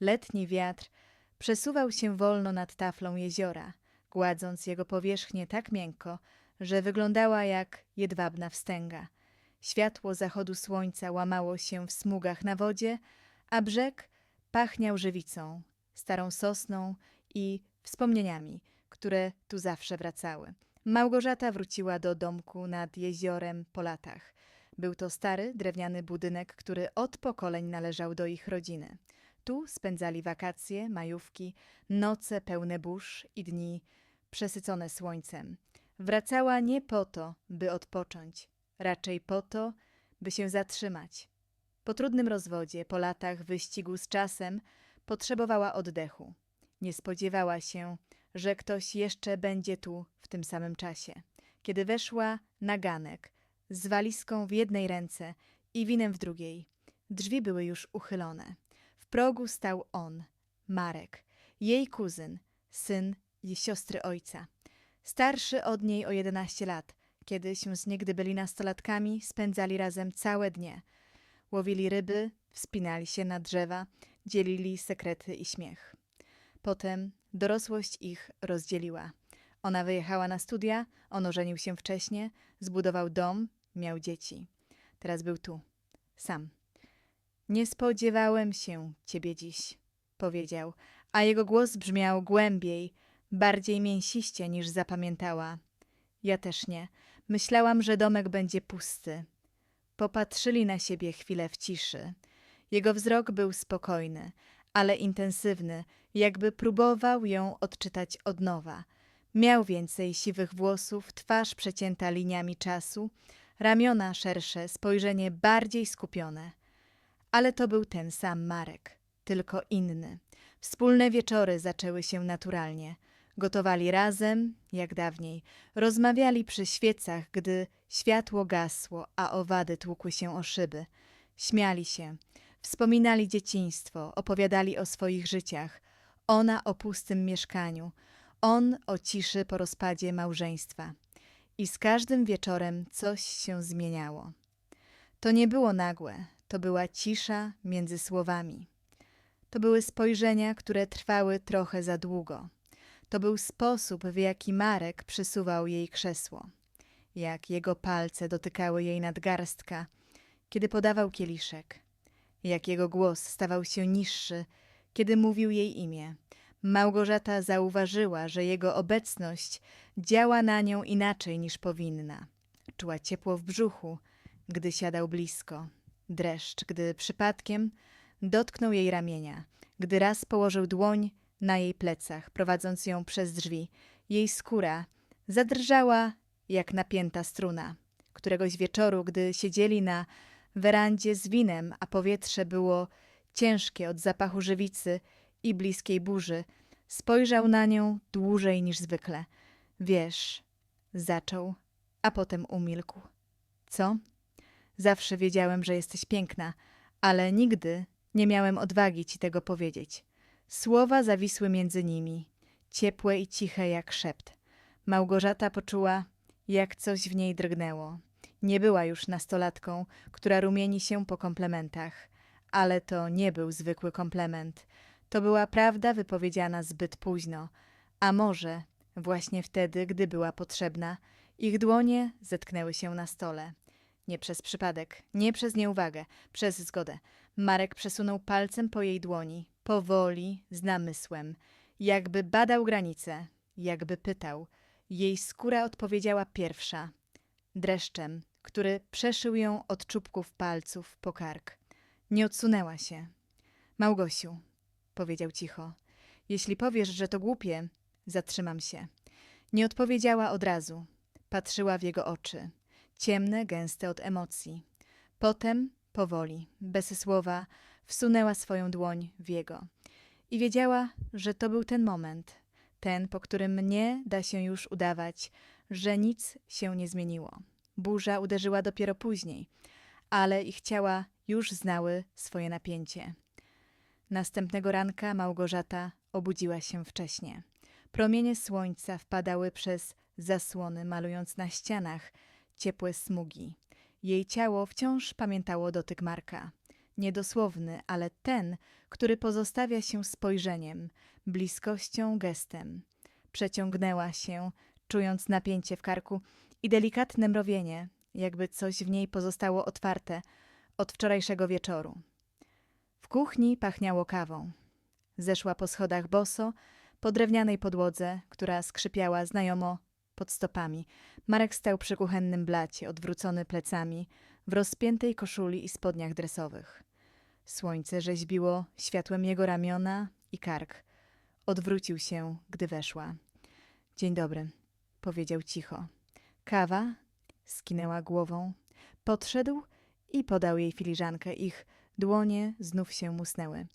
Letni wiatr przesuwał się wolno nad taflą jeziora, gładząc jego powierzchnię tak miękko, że wyglądała jak jedwabna wstęga. Światło zachodu słońca łamało się w smugach na wodzie, a brzeg pachniał żywicą, starą sosną i wspomnieniami, które tu zawsze wracały. Małgorzata wróciła do domku nad jeziorem po latach. Był to stary, drewniany budynek, który od pokoleń należał do ich rodziny. Tu spędzali wakacje, majówki, noce pełne burz i dni przesycone słońcem. Wracała nie po to, by odpocząć, raczej po to, by się zatrzymać. Po trudnym rozwodzie, po latach wyścigu z czasem, potrzebowała oddechu. Nie spodziewała się, że ktoś jeszcze będzie tu w tym samym czasie. Kiedy weszła na ganek, z walizką w jednej ręce i winem w drugiej, drzwi były już uchylone. W progu stał on, Marek, jej kuzyn, syn i siostry ojca. Starszy od niej o 11 lat. Kiedyś z niegdy byli nastolatkami, spędzali razem całe dnie. Łowili ryby, wspinali się na drzewa, dzielili sekrety i śmiech. Potem dorosłość ich rozdzieliła. Ona wyjechała na studia, on ożenił się wcześnie, zbudował dom, miał dzieci. Teraz był tu, sam. Nie spodziewałem się ciebie dziś, powiedział, a jego głos brzmiał głębiej, bardziej mięsiście niż zapamiętała. Ja też nie. Myślałam, że domek będzie pusty. Popatrzyli na siebie chwilę w ciszy. Jego wzrok był spokojny, ale intensywny, jakby próbował ją odczytać od nowa. Miał więcej siwych włosów, twarz przecięta liniami czasu, ramiona szersze, spojrzenie bardziej skupione. Ale to był ten sam Marek, tylko inny. Wspólne wieczory zaczęły się naturalnie. Gotowali razem, jak dawniej. Rozmawiali przy świecach, gdy światło gasło, a owady tłukły się o szyby. Śmiali się. Wspominali dzieciństwo, opowiadali o swoich życiach. Ona o pustym mieszkaniu, on o ciszy po rozpadzie małżeństwa. I z każdym wieczorem coś się zmieniało. To nie było nagłe, to była cisza między słowami. To były spojrzenia, które trwały trochę za długo. To był sposób, w jaki Marek przysuwał jej krzesło, jak jego palce dotykały jej nadgarstka, kiedy podawał kieliszek, jak jego głos stawał się niższy, kiedy mówił jej imię. Małgorzata zauważyła, że jego obecność działa na nią inaczej niż powinna. Czuła ciepło w brzuchu, gdy siadał blisko, dreszcz, gdy przypadkiem dotknął jej ramienia, gdy raz położył dłoń na jej plecach, prowadząc ją przez drzwi. Jej skóra zadrżała jak napięta struna. Któregoś wieczoru, gdy siedzieli na werandzie z winem, a powietrze było ciężkie od zapachu żywicy i bliskiej burzy, spojrzał na nią dłużej niż zwykle. Wiesz, zaczął, a potem umilkł. Co? Zawsze wiedziałem, że jesteś piękna, ale nigdy nie miałem odwagi ci tego powiedzieć. Słowa zawisły między nimi, ciepłe i ciche jak szept. Małgorzata poczuła, jak coś w niej drgnęło. Nie była już nastolatką, która rumieni się po komplementach, ale to nie był zwykły komplement. To była prawda wypowiedziana zbyt późno, a może właśnie wtedy, gdy była potrzebna, ich dłonie zetknęły się na stole. Nie przez przypadek, nie przez nieuwagę, przez zgodę. Marek przesunął palcem po jej dłoni, powoli, z namysłem, jakby badał granice, jakby pytał. Jej skóra odpowiedziała pierwsza, dreszczem, który przeszył ją od czubków palców po kark. Nie odsunęła się. Małgosiu, powiedział cicho, jeśli powiesz, że to głupie, zatrzymam się. Nie odpowiedziała od razu. Patrzyła w jego oczy, ciemne, gęste od emocji. Potem, powoli, bez słowa, wsunęła swoją dłoń w jego. I wiedziała, że to był ten moment, ten, po którym nie da się już udawać, że nic się nie zmieniło. Burza uderzyła dopiero później, ale ich ciała już znały swoje napięcie. Następnego ranka Małgorzata obudziła się wcześnie. Promienie słońca wpadały przez zasłony, malując na ścianach ciepłe smugi. Jej ciało wciąż pamiętało dotyk Marka. niedosłowny, ale ten, który pozostawia się spojrzeniem, bliskością, gestem. Przeciągnęła się, czując napięcie w karku i delikatne mrowienie, jakby coś w niej pozostało otwarte od wczorajszego wieczoru. W kuchni pachniało kawą. Zeszła po schodach boso, po drewnianej podłodze, która skrzypiała znajomo pod stopami. Marek stał przy kuchennym blacie, odwrócony plecami, w rozpiętej koszuli i spodniach dresowych. Słońce rzeźbiło światłem jego ramiona i kark. Odwrócił się, gdy weszła. Dzień dobry, powiedział cicho. Kawa? Skinęła głową. Podszedł i podał jej filiżankę. Ich dłonie znów się musnęły.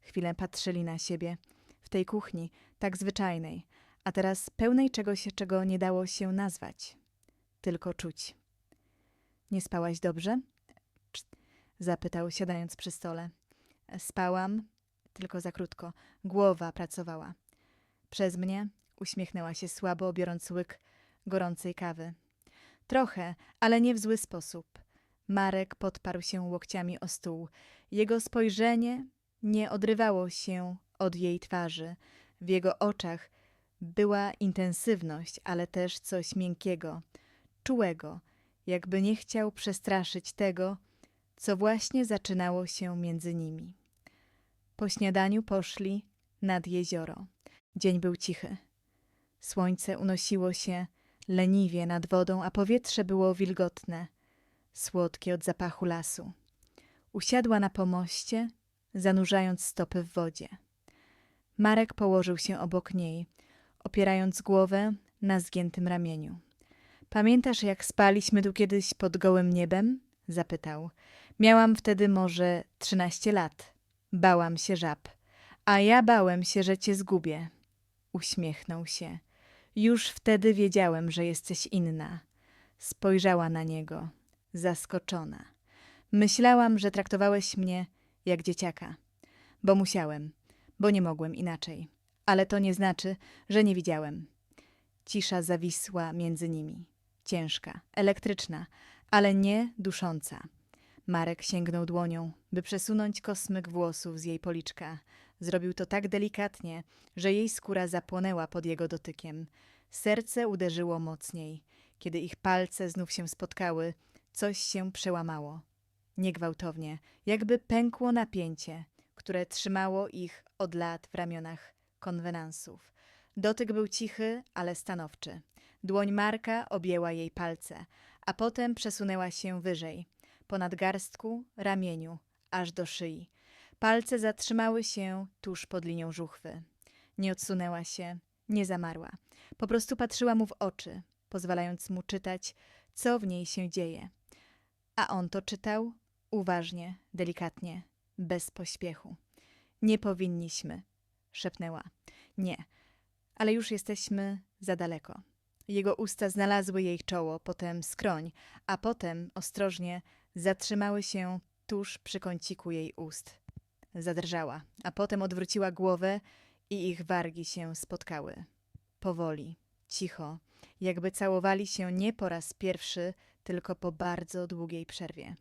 Chwilę patrzyli na siebie. W tej kuchni, tak zwyczajnej, a teraz pełnej czegoś, czego nie dało się nazwać. Tylko czuć. Nie spałaś dobrze? Zapytał, siadając przy stole. Spałam, tylko za krótko. Głowa pracowała. Przez mnie uśmiechnęła się słabo, biorąc łyk gorącej kawy. Trochę, ale nie w zły sposób. Marek podparł się łokciami o stół. Jego spojrzenie nie odrywało się od jej twarzy. W jego oczach była intensywność, ale też coś miękkiego, czułego, jakby nie chciał przestraszyć tego, co właśnie zaczynało się między nimi. Po śniadaniu poszli nad jezioro. Dzień był cichy. Słońce unosiło się leniwie nad wodą, a powietrze było wilgotne, słodkie od zapachu lasu. Usiadła na pomoście, zanurzając stopy w wodzie. Marek położył się obok niej, opierając głowę na zgiętym ramieniu. Pamiętasz, jak spaliśmy tu kiedyś pod gołym niebem? zapytał. Miałam wtedy może trzynaście lat. Bałam się żab. A ja bałem się, że cię zgubię. Uśmiechnął się. Już wtedy wiedziałem, że jesteś inna. Spojrzała na niego, zaskoczona. Myślałam, że traktowałeś mnie jak dzieciaka. Bo musiałem, bo nie mogłem inaczej. Ale to nie znaczy, że nie widziałem. Cisza zawisła między nimi. Ciężka, elektryczna, ale nie dusząca. Marek sięgnął dłonią, by przesunąć kosmyk włosów z jej policzka. Zrobił to tak delikatnie, że jej skóra zapłonęła pod jego dotykiem. Serce uderzyło mocniej. Kiedy ich palce znów się spotkały, coś się przełamało. Niegwałtownie, jakby pękło napięcie, które trzymało ich od lat w ramionach konwenansów. Dotyk był cichy, ale stanowczy. Dłoń Marka objęła jej palce, a potem przesunęła się wyżej, po nadgarstku, ramieniu, aż do szyi. Palce zatrzymały się tuż pod linią żuchwy. Nie odsunęła się, nie zamarła. Po prostu patrzyła mu w oczy, pozwalając mu czytać, co w niej się dzieje. A on to czytał uważnie, delikatnie, bez pośpiechu. Nie powinniśmy, szepnęła. Nie, ale już jesteśmy za daleko. Jego usta znalazły jej czoło, potem skroń, a potem ostrożnie zatrzymały się tuż przy kąciku jej ust. Zadrżała, a potem odwróciła głowę i ich wargi się spotkały. Powoli, cicho, jakby całowali się nie po raz pierwszy, tylko po bardzo długiej przerwie.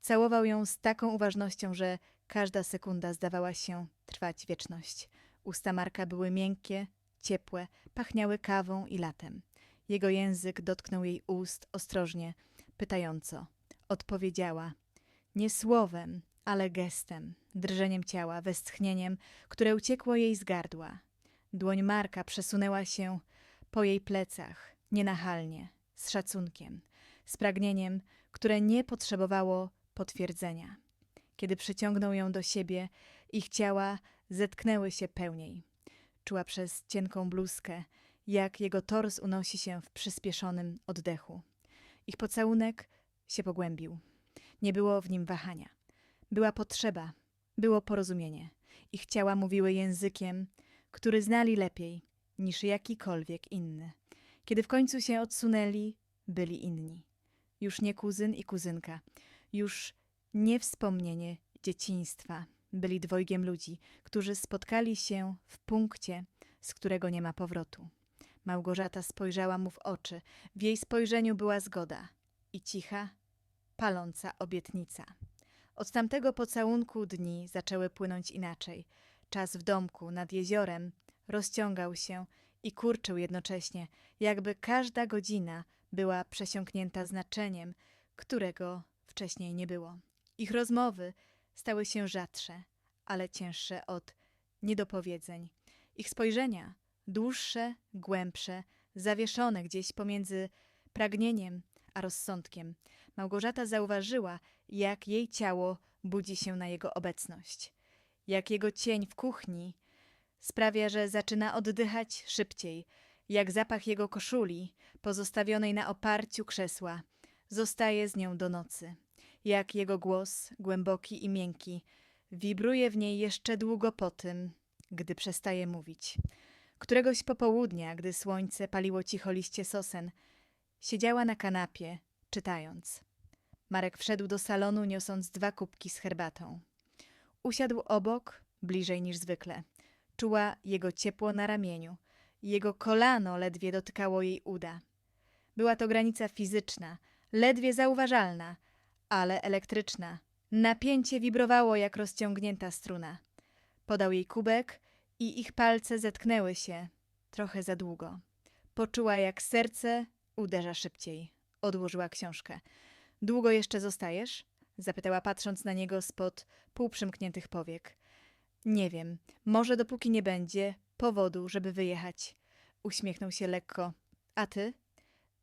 Całował ją z taką uważnością, że każda sekunda zdawała się trwać wieczność. Usta Marka były miękkie, ciepłe, pachniały kawą i latem. Jego język dotknął jej ust ostrożnie, pytająco. Odpowiedziała. Nie słowem, ale gestem, drżeniem ciała, westchnieniem, które uciekło jej z gardła. Dłoń Marka przesunęła się po jej plecach, nienachalnie, z szacunkiem, z pragnieniem, które nie potrzebowało potwierdzenia. Kiedy przyciągnął ją do siebie, ich ciała zetknęły się pełniej. Czuła przez cienką bluzkę, jak jego tors unosi się w przyspieszonym oddechu. Ich pocałunek się pogłębił. Nie było w nim wahania. Była potrzeba, było porozumienie. Ich ciała mówiły językiem, który znali lepiej niż jakikolwiek inny. Kiedy w końcu się odsunęli, byli inni. Już nie kuzyn i kuzynka, już nie wspomnienie dzieciństwa. Byli dwojgiem ludzi, którzy spotkali się w punkcie, z którego nie ma powrotu. Małgorzata spojrzała mu w oczy. W jej spojrzeniu była zgoda i cicha, paląca obietnica. Od tamtego pocałunku dni zaczęły płynąć inaczej. Czas w domku nad jeziorem rozciągał się i kurczył jednocześnie, jakby każda godzina była przesiąknięta znaczeniem, którego wcześniej nie było. Ich rozmowy stały się rzadsze, ale cięższe od niedopowiedzeń. Ich spojrzenia dłuższe, głębsze, zawieszone gdzieś pomiędzy pragnieniem a rozsądkiem. Małgorzata zauważyła, jak jej ciało budzi się na jego obecność. Jak jego cień w kuchni sprawia, że zaczyna oddychać szybciej, jak zapach jego koszuli, pozostawionej na oparciu krzesła, zostaje z nią do nocy. Jak jego głos, głęboki i miękki, wibruje w niej jeszcze długo po tym, gdy przestaje mówić. Któregoś popołudnia, gdy słońce paliło cicho liście sosen, siedziała na kanapie, czytając. Marek wszedł do salonu, niosąc dwa kubki z herbatą. Usiadł obok, bliżej niż zwykle. Czuła jego ciepło na ramieniu. Jego kolano ledwie dotykało jej uda. Była to granica fizyczna, ledwie zauważalna, ale elektryczna. Napięcie wibrowało jak rozciągnięta struna. Podał jej kubek i ich palce zetknęły się trochę za długo. Poczuła, jak serce uderza szybciej. Odłożyła książkę. Długo jeszcze zostajesz? Zapytała, patrząc na niego spod półprzymkniętych powiek. Nie wiem, może dopóki nie będzie powodu, żeby wyjechać. Uśmiechnął się lekko. A ty?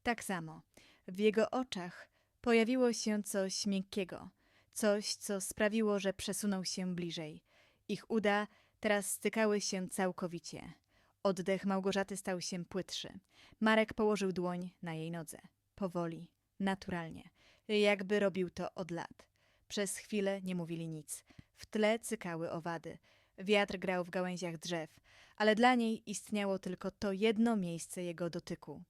Tak samo. W jego oczach pojawiło się coś miękkiego, coś, co sprawiło, że przesunął się bliżej. Ich uda teraz stykały się całkowicie. Oddech Małgorzaty stał się płytszy. Marek położył dłoń na jej nodze. Powoli, naturalnie, jakby robił to od lat. Przez chwilę nie mówili nic. W tle cykały owady. Wiatr grał w gałęziach drzew, ale dla niej istniało tylko to jedno miejsce jego dotyku.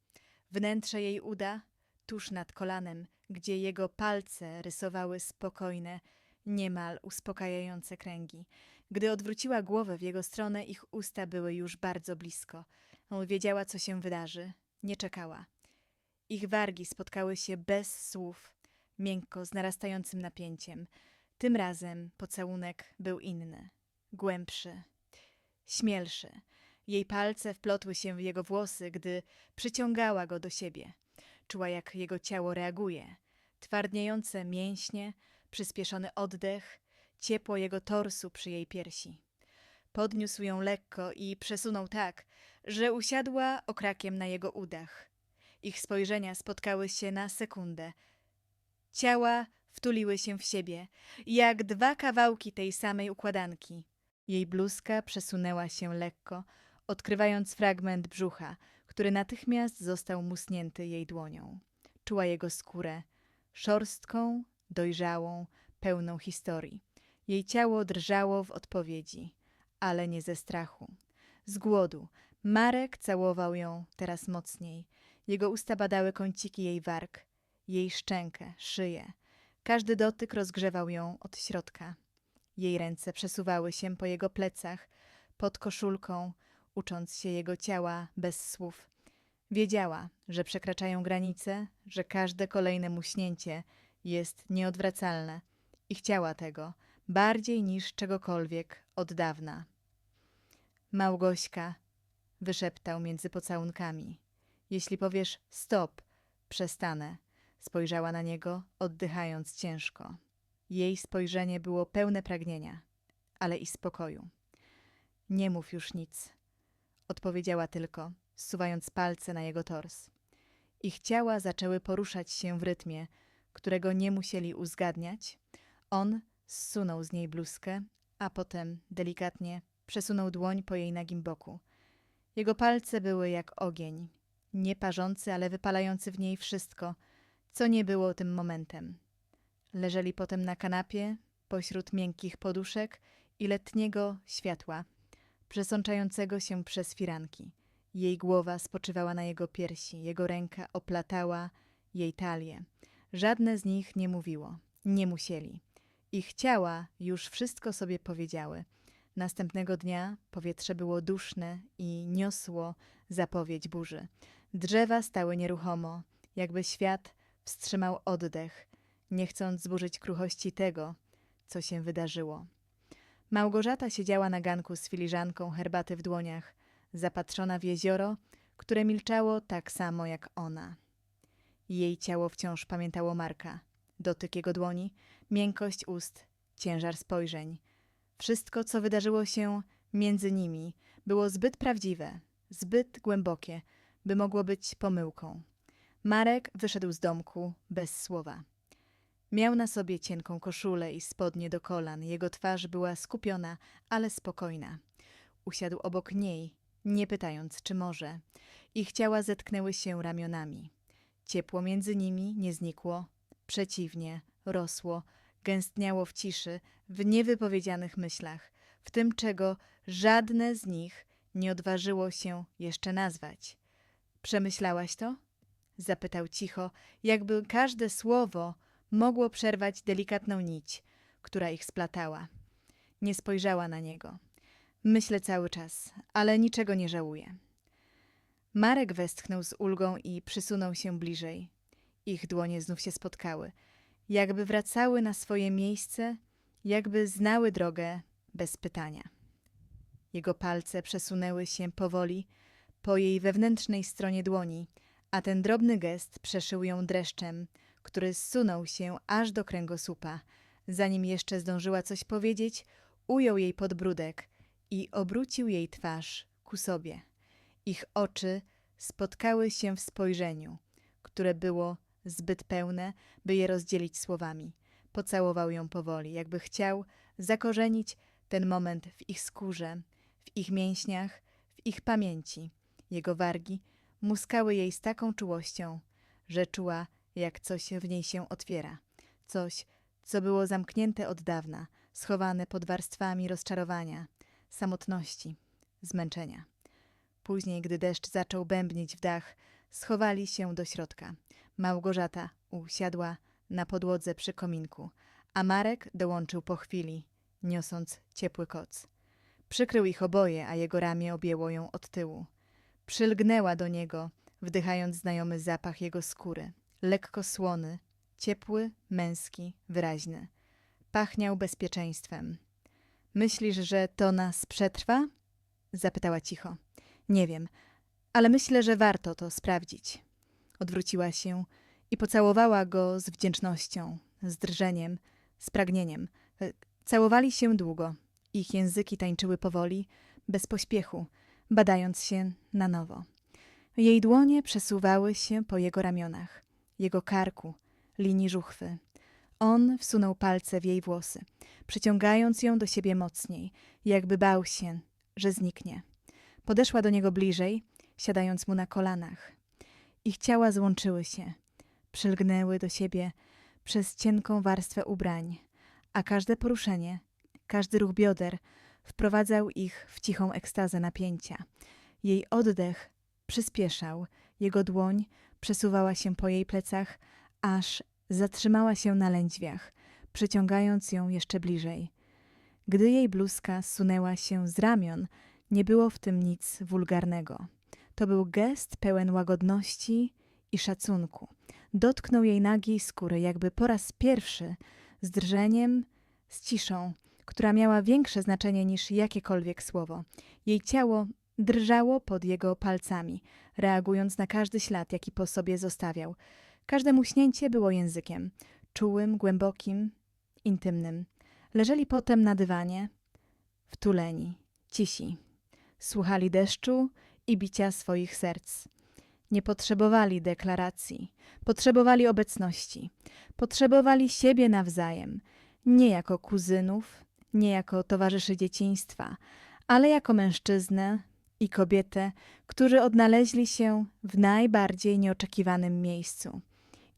Wnętrze jej uda, tuż nad kolanem, gdzie jego palce rysowały spokojne, niemal uspokajające kręgi. Gdy odwróciła głowę w jego stronę, ich usta były już bardzo blisko. On wiedziała, co się wydarzy. Nie czekała. Ich wargi spotkały się bez słów, miękko, z narastającym napięciem. Tym razem pocałunek był inny, głębszy, śmielszy. Jej palce wplotły się w jego włosy, gdy przyciągała go do siebie. Czuła, jak jego ciało reaguje. Twardniejące mięśnie, przyspieszony oddech, ciepło jego torsu przy jej piersi. Podniósł ją lekko i przesunął tak, że usiadła okrakiem na jego udach. Ich spojrzenia spotkały się na sekundę. Ciała wtuliły się w siebie, jak dwa kawałki tej samej układanki. Jej bluzka przesunęła się lekko, odkrywając fragment brzucha, który natychmiast został musnięty jej dłonią. Czuła jego skórę, szorstką, dojrzałą, pełną historii. Jej ciało drżało w odpowiedzi, ale nie ze strachu. Z głodu. Marek całował ją teraz mocniej. Jego usta badały kąciki jej warg, jej szczękę, szyję. Każdy dotyk rozgrzewał ją od środka. Jej ręce przesuwały się po jego plecach, pod koszulką, ucząc się jego ciała bez słów. Wiedziała, że przekraczają granice, że każde kolejne muśnięcie jest nieodwracalne i chciała tego bardziej niż czegokolwiek od dawna. Małgośka, wyszeptał między pocałunkami. Jeśli powiesz stop, przestanę. Spojrzała na niego, oddychając ciężko. Jej spojrzenie było pełne pragnienia, ale i spokoju. Nie mów już nic, odpowiedziała tylko, zsuwając palce na jego tors. Ich ciała zaczęły poruszać się w rytmie, którego nie musieli uzgadniać. On zsunął z niej bluzkę, a potem delikatnie przesunął dłoń po jej nagim boku. Jego palce były jak ogień, nie parzący, ale wypalający w niej wszystko, co nie było tym momentem. Leżeli potem na kanapie, pośród miękkich poduszek i letniego światła, przesączającego się przez firanki. Jej głowa spoczywała na jego piersi, jego ręka oplatała jej talię. Żadne z nich nie mówiło, nie musieli. Ich ciała już wszystko sobie powiedziały. Następnego dnia powietrze było duszne i niosło zapowiedź burzy. Drzewa stały nieruchomo, jakby świat wstrzymał oddech, nie chcąc zburzyć kruchości tego, co się wydarzyło. Małgorzata siedziała na ganku z filiżanką herbaty w dłoniach, zapatrzona w jezioro, które milczało tak samo jak ona. Jej ciało wciąż pamiętało Marka. Dotyk jego dłoni, miękkość ust, ciężar spojrzeń. Wszystko, co wydarzyło się między nimi, było zbyt prawdziwe, zbyt głębokie, by mogło być pomyłką. Marek wyszedł z domku bez słowa. Miał na sobie cienką koszulę i spodnie do kolan. Jego twarz była skupiona, ale spokojna. Usiadł obok niej, nie pytając, czy może. Ich ciała zetknęły się ramionami. Ciepło między nimi nie znikło, przeciwnie, rosło, gęstniało w ciszy, w niewypowiedzianych myślach, w tym, czego żadne z nich nie odważyło się jeszcze nazwać. Przemyślałaś to? Zapytał cicho, jakby każde słowo mogło przerwać delikatną nić, która ich splatała. Nie spojrzała na niego. Myślę cały czas, ale niczego nie żałuję. Marek westchnął z ulgą i przysunął się bliżej. Ich dłonie znów się spotkały, jakby wracały na swoje miejsce, jakby znały drogę bez pytania. Jego palce przesunęły się powoli po jej wewnętrznej stronie dłoni, a ten drobny gest przeszył ją dreszczem, który zsunął się aż do kręgosłupa. Zanim jeszcze zdążyła coś powiedzieć, ujął jej podbródek i obrócił jej twarz ku sobie. Ich oczy spotkały się w spojrzeniu, które było zbyt pełne, by je rozdzielić słowami. Pocałował ją powoli, jakby chciał zakorzenić ten moment w ich skórze, w ich mięśniach, w ich pamięci. Jego wargi muskały jej z taką czułością, że czuła, jak coś w niej się otwiera. Coś, co było zamknięte od dawna, schowane pod warstwami rozczarowania, samotności, zmęczenia. Później, gdy deszcz zaczął bębnić w dach, schowali się do środka. Małgorzata usiadła na podłodze przy kominku, a Marek dołączył po chwili, niosąc ciepły koc. Przykrył ich oboje, a jego ramię objęło ją od tyłu. Przylgnęła do niego, wdychając znajomy zapach jego skóry. Lekko słony, ciepły, męski, wyraźny. Pachniał bezpieczeństwem. Myślisz, że to nas przetrwa? Zapytała cicho. Nie wiem, ale myślę, że warto to sprawdzić. Odwróciła się i pocałowała go z wdzięcznością, z drżeniem, z pragnieniem. E, Całowali się długo. Ich języki tańczyły powoli, bez pośpiechu, badając się na nowo. Jej dłonie przesuwały się po jego ramionach, jego karku, linii żuchwy. On wsunął palce w jej włosy, przyciągając ją do siebie mocniej, jakby bał się, że zniknie. Podeszła do niego bliżej, siadając mu na kolanach. Ich ciała złączyły się, przylgnęły do siebie przez cienką warstwę ubrań, a każde poruszenie, każdy ruch bioder wprowadzał ich w cichą ekstazę napięcia. Jej oddech przyspieszał, jego dłoń przesuwała się po jej plecach, aż zatrzymała się na lędźwiach, przyciągając ją jeszcze bliżej. Gdy jej bluzka zsunęła się z ramion, nie było w tym nic wulgarnego. To był gest pełen łagodności i szacunku. Dotknął jej nagiej skóry, jakby po raz pierwszy, z drżeniem, z ciszą, która miała większe znaczenie niż jakiekolwiek słowo. Jej ciało drżało pod jego palcami, reagując na każdy ślad, jaki po sobie zostawiał. Każde muśnięcie było językiem, czułym, głębokim, intymnym. Leżeli potem na dywanie, wtuleni, cisi. Słuchali deszczu i bicia swoich serc. Nie potrzebowali deklaracji, potrzebowali obecności, potrzebowali siebie nawzajem, nie jako kuzynów, nie jako towarzyszy dzieciństwa, ale jako mężczyznę i kobietę, którzy odnaleźli się w najbardziej nieoczekiwanym miejscu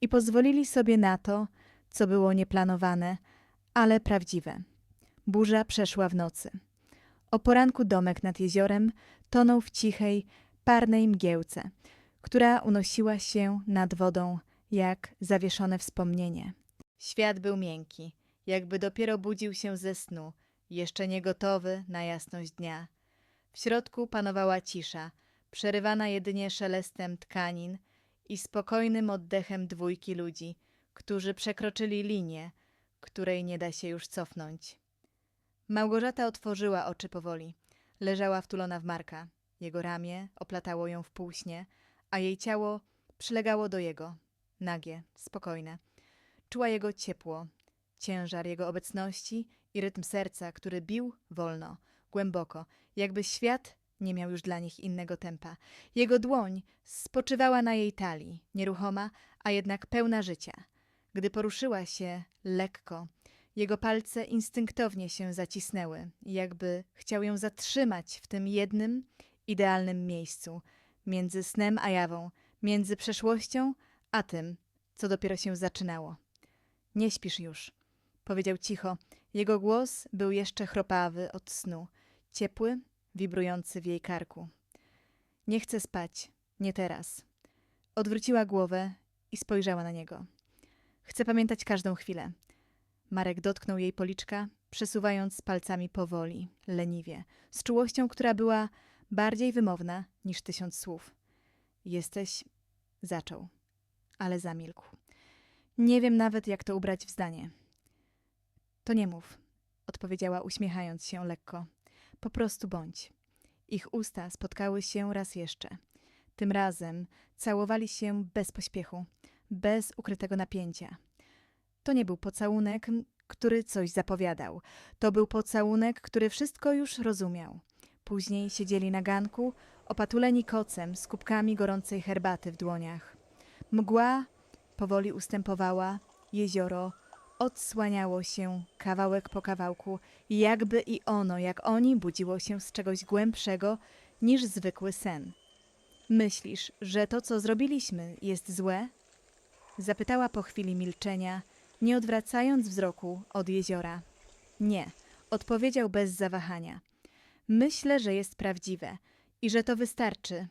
i pozwolili sobie na to, co było nieplanowane, ale prawdziwe. Burza przeszła w nocy. O poranku domek nad jeziorem tonął w cichej, parnej mgiełce, która unosiła się nad wodą jak zawieszone wspomnienie. Świat był miękki, jakby dopiero budził się ze snu, jeszcze nie gotowy na jasność dnia. W środku panowała cisza, przerywana jedynie szelestem tkanin i spokojnym oddechem dwójki ludzi, którzy przekroczyli linię, której nie da się już cofnąć. Małgorzata otworzyła oczy powoli. Leżała wtulona w Marka. Jego ramię oplatało ją w półśnie, a jej ciało przylegało do jego, nagie, spokojne. Czuła jego ciepło, ciężar jego obecności i rytm serca, który bił wolno, głęboko, jakby świat nie miał już dla nich innego tempa. Jego dłoń spoczywała na jej talii, nieruchoma, a jednak pełna życia. Gdy poruszyła się lekko, jego palce instynktownie się zacisnęły, jakby chciał ją zatrzymać w tym jednym, idealnym miejscu, między snem a jawą, między przeszłością a tym, co dopiero się zaczynało. Nie śpisz już, powiedział cicho. Jego głos był jeszcze chropawy od snu, ciepły, wibrujący w jej karku. Nie chcę spać, nie teraz. Odwróciła głowę i spojrzała na niego. Chcę pamiętać każdą chwilę. Marek dotknął jej policzka, przesuwając palcami powoli, leniwie, z czułością, która była bardziej wymowna niż tysiąc słów. Jesteś. zaczął, ale zamilkł. Nie wiem nawet, jak to ubrać w zdanie. To nie mów, odpowiedziała, uśmiechając się lekko. Po prostu bądź. Ich usta spotkały się raz jeszcze. Tym razem całowali się bez pośpiechu, bez ukrytego napięcia. To nie był pocałunek, który coś zapowiadał. To był pocałunek, który wszystko już rozumiał. Później siedzieli na ganku, opatuleni kocem z kubkami gorącej herbaty w dłoniach. Mgła powoli ustępowała, jezioro odsłaniało się kawałek po kawałku, jakby i ono, jak oni, budziło się z czegoś głębszego niż zwykły sen. Myślisz, że to, co zrobiliśmy, jest złe? Zapytała po chwili milczenia, nie odwracając wzroku od jeziora. Nie, odpowiedział bez zawahania. Myślę, że jest prawdziwe i że to wystarczy.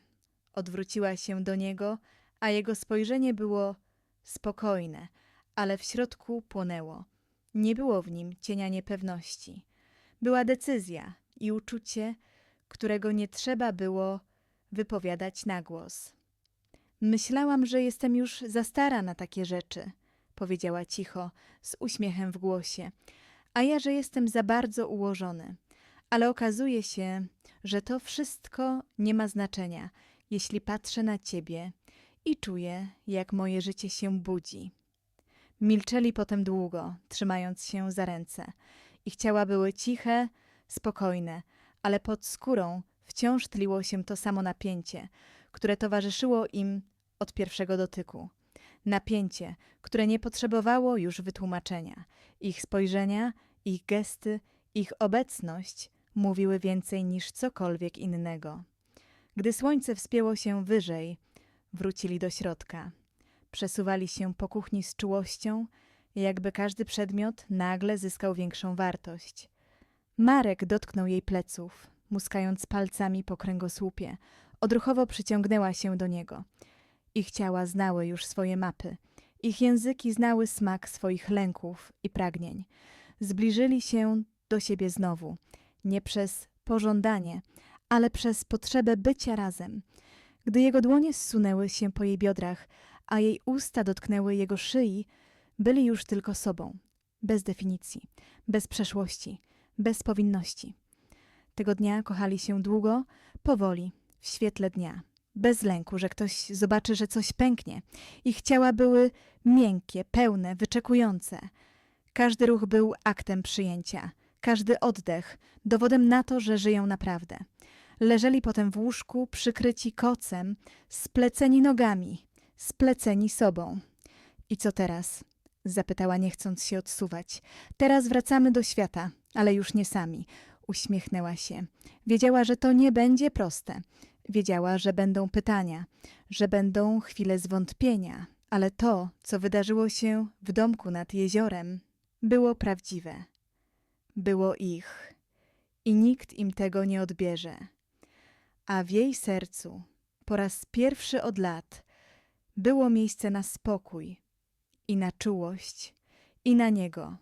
Odwróciła się do niego, a jego spojrzenie było spokojne, ale w środku płonęło. Nie było w nim cienia niepewności. Była decyzja i uczucie, którego nie trzeba było wypowiadać na głos. Myślałam, że jestem już za stara na takie rzeczy, powiedziała cicho, z uśmiechem w głosie, a ja, że jestem za bardzo ułożony. Ale okazuje się, że to wszystko nie ma znaczenia, jeśli patrzę na ciebie i czuję, jak moje życie się budzi. Milczeli potem długo, trzymając się za ręce. Ich ciała były ciche, spokojne, ale pod skórą wciąż tliło się to samo napięcie, które towarzyszyło im od pierwszego dotyku. Napięcie, które nie potrzebowało już wytłumaczenia. Ich spojrzenia, ich gesty, ich obecność mówiły więcej niż cokolwiek innego. Gdy słońce wspięło się wyżej, wrócili do środka. Przesuwali się po kuchni z czułością, jakby każdy przedmiot nagle zyskał większą wartość. Marek dotknął jej pleców, muskając palcami po kręgosłupie. Odruchowo przyciągnęła się do niego. Ich ciała znały już swoje mapy. Ich języki znały smak swoich lęków i pragnień. Zbliżyli się do siebie znowu, nie przez pożądanie, ale przez potrzebę bycia razem. Gdy jego dłonie zsunęły się po jej biodrach, a jej usta dotknęły jego szyi, byli już tylko sobą, bez definicji, bez przeszłości, bez powinności. Tego dnia kochali się długo, powoli, w świetle dnia, bez lęku, że ktoś zobaczy, że coś pęknie. Ich ciała były miękkie, pełne, wyczekujące. Każdy ruch był aktem przyjęcia, każdy oddech dowodem na to, że żyją naprawdę. Leżeli potem w łóżku, przykryci kocem, spleceni nogami, spleceni sobą. I co teraz? zapytała, nie chcąc się odsuwać. Teraz wracamy do świata, ale już nie sami. Uśmiechnęła się. Wiedziała, że to nie będzie proste. Wiedziała, że będą pytania, że będą chwile zwątpienia, ale to, co wydarzyło się w domku nad jeziorem, było prawdziwe. Było ich i nikt im tego nie odbierze. A w jej sercu, po raz pierwszy od lat, było miejsce na spokój i na czułość i na niego.